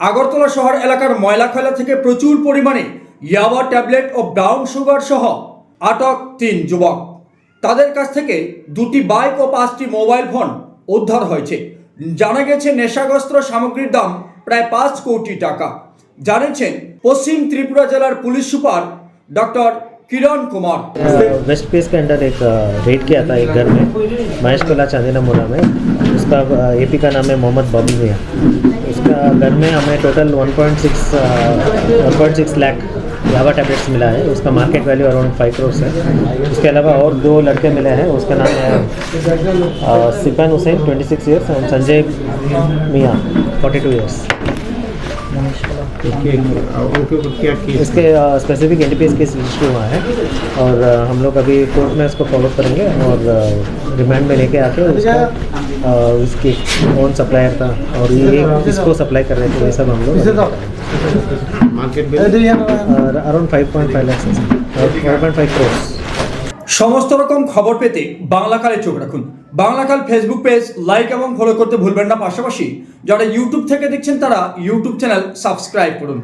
আগরতলা শহর এলাকার ময়লাখলা থেকে প্রচুর পরিমাণে ইয়াবা ট্যাবলেট ও ব্রাউন সুগার সহ আটক তিন যুবক তাদের কাছ থেকে দুটি বাইক ও পাঁচটি মোবাইল ফোন উদ্ধার হয়েছে জানা গেছে নেশাগ্রস্ত সামগ্রীর দাম প্রায় পাঁচ কোটি টাকা জানিয়েছেন পশ্চিম ত্রিপুরা জেলার police super doctor Kiran Kumar west face के अंडर एक अ, रेड किया था एक घर में महेश कोला चांदीना मोड़ा में उसका एपी का नाम है मोहम्मद बॉबी भैया। उसका घर में हमें टोटल 1.6 1.6 लाख यावा टैबलेट्स मिला है। उसका market value around five crores है। उसके अलावा और दो लड़के मिले हैं, उसका नाम है Sipan Hussain Hussain 26 years and Sanjay Mian 42 years उनके ऊपर क्या केस इसके स्पेसिफिक एन केस रजिस्टर हुआ है और हम लोग अभी कोर्ट में इसको फॉलो करेंगे और रिमांड में लेके आके उसका इसकी कौन सप्लायर था और ये किसको सप्लाई कर रहे थे ये सब हम लोग मार्केट में? Around five point five lakhs five point five crores সমস্ত রকম খবর পেতে বাংলাকালে চোখ রাখুন। বাংলাকাল ফেসবুক পেজ লাইক এবং ফলো করতে ভুলবেন না পাশাপাশি যারা ইউটিউব থেকে দেখছেন তারা ইউটিউব চ্যানেল সাবস্ক্রাইব করুন।